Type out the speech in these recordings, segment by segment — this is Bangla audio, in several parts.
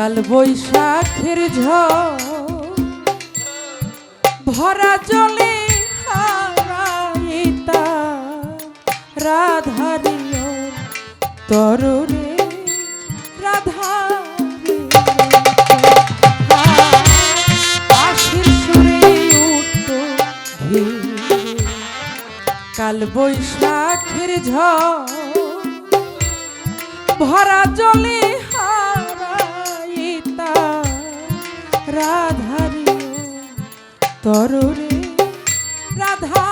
কাল বৈশাখের ঝড়। ভরা জলে হারাইতা রাধারিয় রাধা কাল বৈশাখের ঝড়। ভরা জলে রাধারে তরুরে রাধা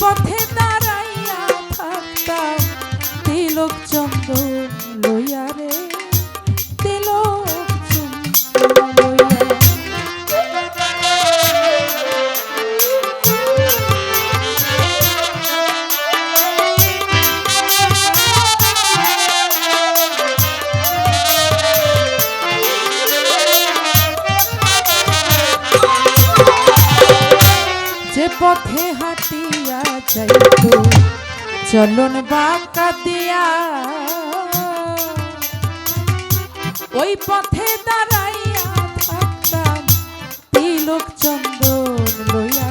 পথে চলুন বাঁকা দিয়া। ওই পথে দাঁড়াইয়া থাকতাম তিলক চন্দন লইয়া